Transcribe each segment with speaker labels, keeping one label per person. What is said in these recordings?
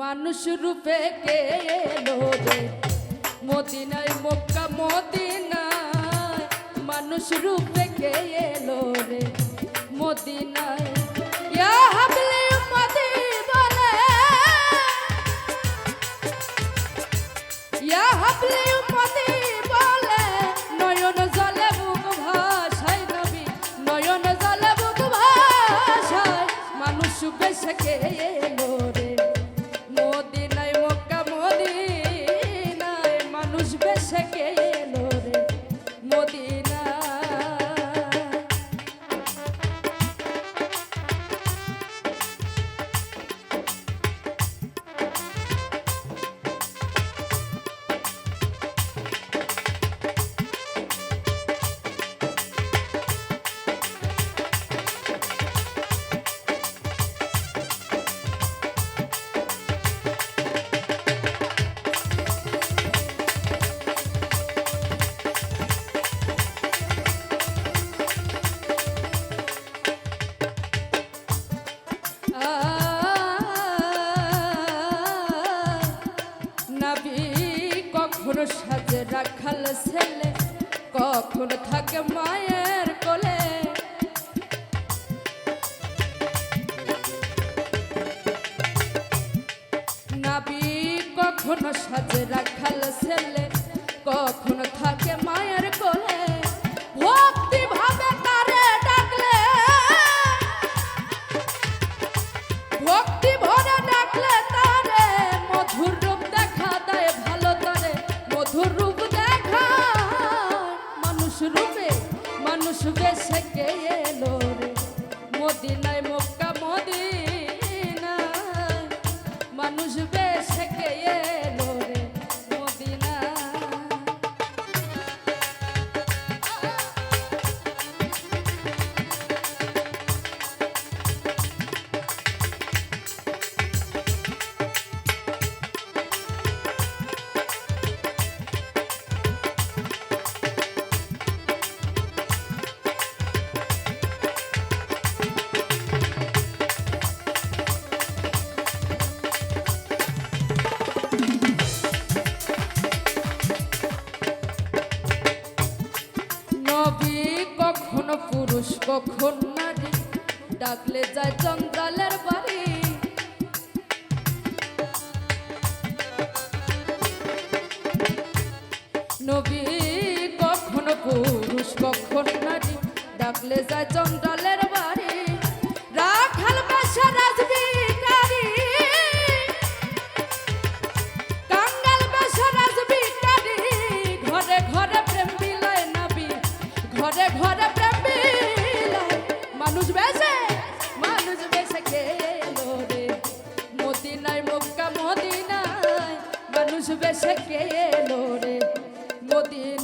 Speaker 1: মানুষ রূপে কে এলো রে। মদিনায় মক্কা মদিনায় মানুষ রূপে কে এলো রে। মদিনায় কখন সাজে রাখাল ছেলে কখন থাকে মায়ের কোলে। নাবি কখন সাজে রাখাল ছেলে কখন to get sick, yeah, yeah. কখন নারী ডাকলে যায় চন্দ্রালের বাড়ি। নবী কখন পুরুষ কখন নারী? ডাকলে যায় চন্দ্রালের জ্যোতি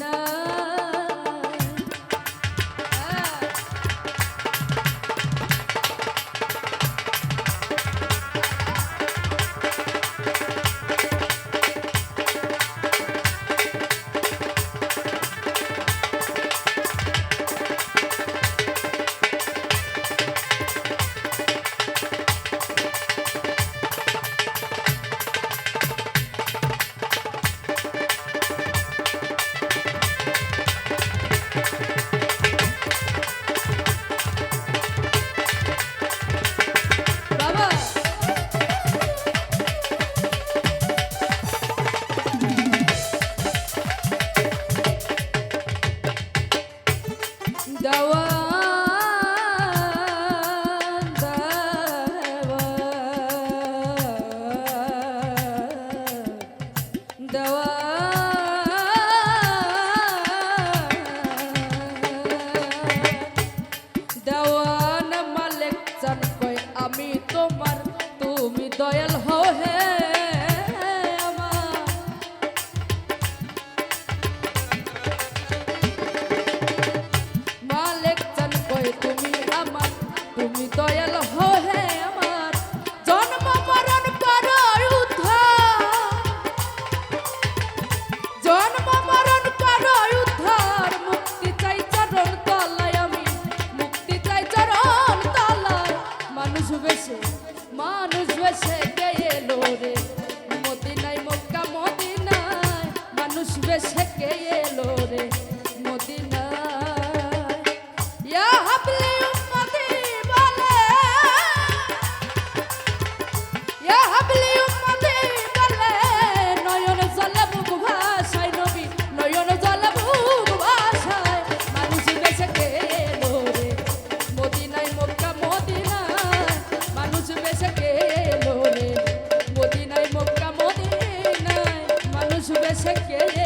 Speaker 1: sevesek yere